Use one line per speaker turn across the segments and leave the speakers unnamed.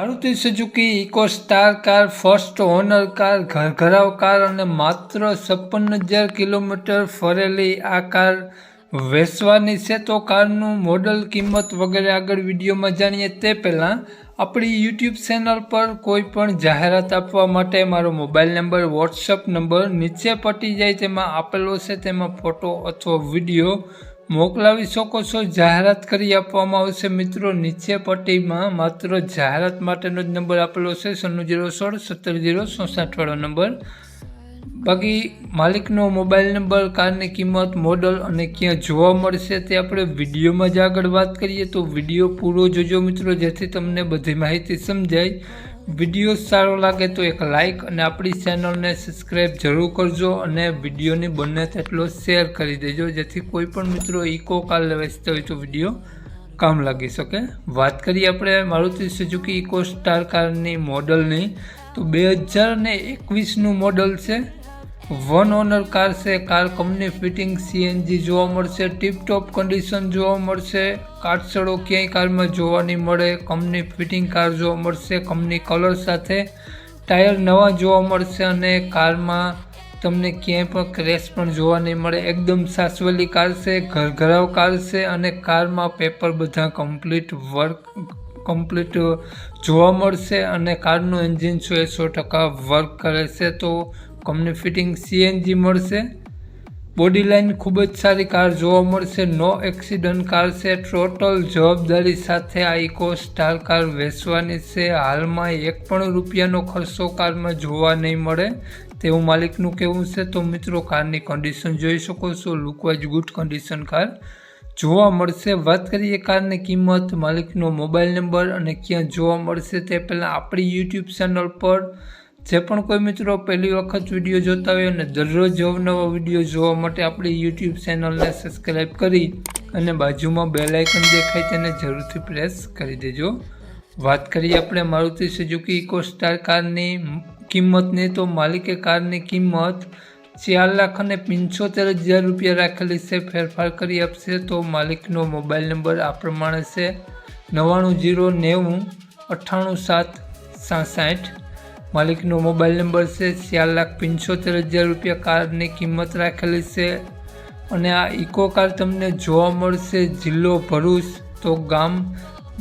Maruti Suzuki eco star car first owner car ઘરઘરાવ car અને માત્ર છપ્પન હજાર કિલોમીટર ફરેલી આ કાર વેચવાની છે તો કારનું મોડલ કિંમત વગેરે આગળ વિડીયોમાં જાણીએ તે પહેલાં આપણી યુટ્યુબ ચેનલ પર કોઈ પણ જાહેરાત આપવા માટે મારો મોબાઈલ નંબર વોટ્સઅપ નંબર નીચે પટી જાય તેમાં આપેલો છે તેમાં ફોટો અથવા વીડિયો મોકલાવી શકો છો. જાહેરાત કરી આપવામાં આવશે. મિત્રો, નીચે પટ્ટીમાં માત્ર જાહેરાત માટેનો જ નંબર આપેલો છે. સન્નું જીરો સોળ સત્તર જીરો ચોસાઠવાળો નંબર. બાકી માલિકનો મોબાઈલ નંબર, કારની કિંમત, મોડલ અને ક્યાં જોવા મળશે તે આપણે વિડીયોમાં જ આગળ વાત કરીએ. તો વીડિયો પૂરો જોજો મિત્રો, જેથી તમને બધી માહિતી સમજાય. વીડિયો સારો લાગે તો એક લાઇક અને આપણી ચેનલને સબસ્ક્રાઈબ જરૂર કરજો અને વિડીયોને બંને તેટલો શેર કરી દેજો. જેથી કોઈ પણ મિત્રો ઇકો કાર વેચતા હોય તો વીડિયો કામ લાગી શકે. વાત કરીએ આપણે મારુતિ સુઝુકી ઇકો સ્ટાર કારની મોડલની. તો બે હજાર એકવીસનું મોડલ છે. વન ઓનર કાર છે કાર કંપની ફિટિંગ સીએનજી જોવા મળશે ટીપટોપ કન્ડિશન જોવા મળશે કાટસડો ક્યાંય કારમાં જોવા નહીં મળે કંપની ફિટિંગ કાર જોવા મળશે કંપની કલર સાથે ટાયર નવા જોવા મળશે અને કારમાં તમને ક્યાંય પણ ક્રેશ પણ જોવા નહીં મળે. એકદમ સાસવેલી કાર છે, ઘરઘરાવ કાર છે અને કારમાં પેપર બધા કમ્પ્લીટ વર્ક કમ્પ્લીટ જોવા મળશે અને કારનું એન્જિન સો એ સો ટકા વર્ક કરે છે. તો કંપની ફિટિંગ સીએનજી મળશે. બોડી લાઇન ખૂબ જ સારી કાર જોવા મળશે. નો એક્સિડન્ટ કાર છે. ટોટલ જવાબદારી સાથે આ ઇકો સ્ટાર કાર વેચવાની છે. હાલમાં એક પણ રૂપિયાનો ખર્ચો કારમાં જોવા નહીં મળે તેવું માલિકનું કહેવું છે. તો મિત્રો કારની કન્ડિશન જોઈ શકો છો. લુકવાઇઝ ગુડ કન્ડિશન કાર જોવા મળશે. વાત કરીએ કારની કિંમત, માલિકનો મોબાઈલ નંબર અને ક્યાં જોવા મળશે તે પહેલાં આપણી યુટ્યુબ ચેનલ પર જે પણ કોઈ મિત્રો પહેલી વખત વીડિયો જોતા હોય અને દરરોજ અવનવા વીડિયો જોવા માટે આપણી યુટ્યુબ ચેનલને સબસ્ક્રાઈબ કરી અને બાજુમાં બેલ આઇકન દેખાય તેને જરૂરથી પ્રેસ કરી દેજો. વાત કરીએ આપણે મારુતિ સુઝુકી ઇકો સ્ટાર કારની કિંમતની, તો માલિકે કારની કિંમત ચાર લાખ અને પંચોતેર હજાર રૂપિયા રાખેલી છે. ફેરફાર કરી આપશે તો માલિકનો મોબાઈલ નંબર આ પ્રમાણે છે નવ્વાણું જીરો નેવું અઠ્ઠાણું સાત સાસઠ માલિકનો મોબાઈલ નંબર છે ચાર લાખ પંચોતેર હજાર રૂપિયા. કારની કિંમત રાખેલી છે અને આ ઇકો કાર તમને જોવા મળશે જિલ્લો ભરૂચ, તો ગામ,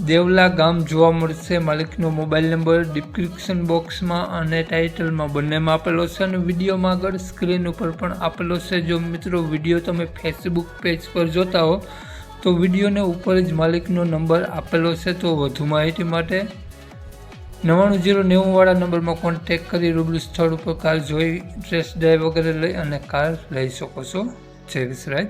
દેવલા ગામ જોવા મળશે. માલિકનો મોબાઈલ નંબર ડિસ્ક્રિપ્શન બોક્સમાં અને ટાઇટલમાં બંનેમાં આપેલો છે અને વિડીયોમાં આગળ સ્ક્રીન ઉપર પણ આપેલો છે. જો મિત્રો વીડિયો તમે ફેસબુક પેજ પર જોતા હો, તો વિડીયોને ઉપર જ માલિકનો નંબર આપેલો છે. તો વધુ માહિતી માટે નવ્વાણું જીરો નેવુંવાળા નંબરમાં કોન્ટેક કરી રૂબરૂ સ્થળ ઉપર કાર જોઈ ડ્રેસ ડ્રાઈવ વગેરે લઈ અને કાર લઈ શકો છો. જય વિસરાજ.